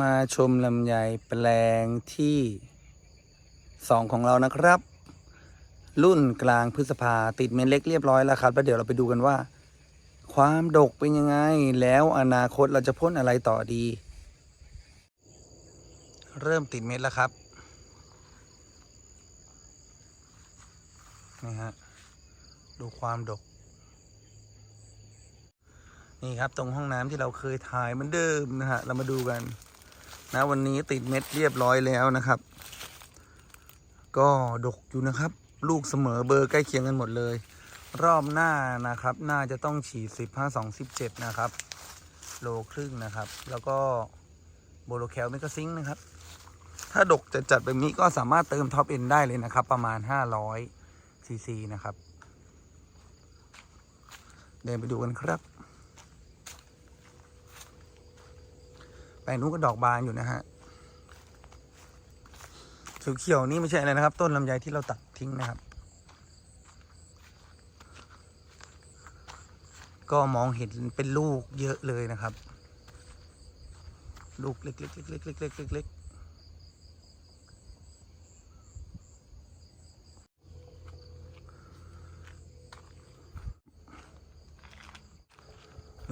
มาชมลำไยแปลงที่สองของเรานะครับ รุ่นกลางพฤษภาติดเม็ดเล็กเรียบร้อยแล้วครับ แล้วเดี๋ยวเราไปดูกันว่า ความดกเป็นยังไง แล้วอนาคตเราจะพ่นอะไรต่อดี เริ่มติดเม็ดแล้วครับนี่ฮะดูความดก นี่ครับตรงห้องน้ำที่เราเคยถ่ายเหมือนเดิมนะฮะ เรามาดูกัน นะวันนี้ติดเม็ดเรียบร้อยแล้วนะครับ ก็ดกอยู่นะครับ ลูกเสมอเบอร์ใกล้เคียงกันหมดเลย รอบหน้านะครับ น่าจะต้องฉีดสิบห้าสองสิบเจ็ดนะครับ โลครึ่งนะครับ แล้วก็โบโลแคลเมกซิงค์นะครับ ถ้าดกจะจัดแบบนี้ก็สามารถเติมท็อปเอ็นได้เลยนะครับ ประมาณห้าร้อยซีซีนะครับ เดินไปดูกันครับ แปลงนู้นก็ดอกบานอยู่นะฮะเขียวๆนี่ไม่ใช่อะไรนะครับ ต้นลำไยที่เราตัดทิ้งนะครับ ก็มองเห็นเป็นลูกเยอะเลยนะครับ ลูกเล็กๆเล็กๆเล็กๆเล็กๆ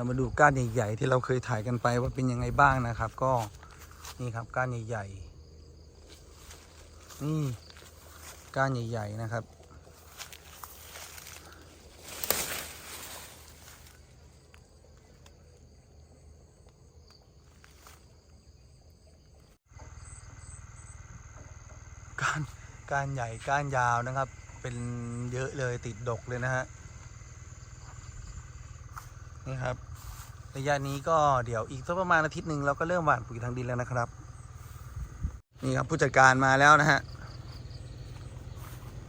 เรามาดูก้านใหญ่ๆที่เราเคยถ่ายกันไปว่าเป็นยังไงบ้างนะครับ ก็นี่ครับก้านใหญ่ๆนี่ก้านใหญ่ ๆ นะครับ ก้านก้านใหญ่ก้านยาวนะครับ เป็นเยอะเลยติดดกเลยนะฮะ นี่ครับ ระยะนี้ก็เดี๋ยวอีกสักประมาณอาทิตย์หนึ่งเราก็เริ่มหว่านปุ๋ยทางดินแล้วนะครับ นี่ครับผู้จัดการมาแล้วนะฮะ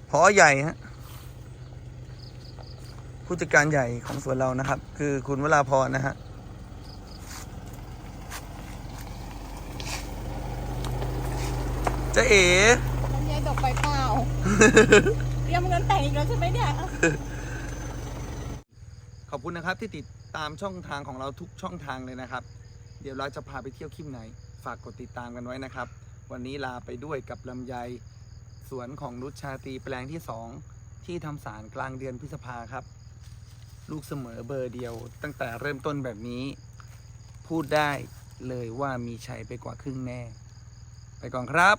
พอใหญ่ฮะผู้จัดการใหญ่ของสวนเรานะครับ คือคุณวราพรนะฮะเจ๊เอ๋ลำไยดอกใบเปล่าเตรียมเงินแต่งอีกแล้วใช่ไหมเนี่ย ขอบคุณนะครับที่ติด ตามช่องทางของเราทุกช่องทางเลยนะครับ เดี๋ยวเราจะพาไปเที่ยวคลิปไหน ฝากกดติดตามกันไว้นะครับ วันนี้ลาไปด้วยกับลำไยสวนของนุชชาตีแปลงที่ 2 ที่ทำสารกลางเดือนพฤษภาครับ ลูกเสมอเบอร์เดียว ตั้งแต่เริ่มต้นแบบนี้ พูดได้เลยว่ามีชัยไปกว่าครึ่งแน่ ไปก่อนครับ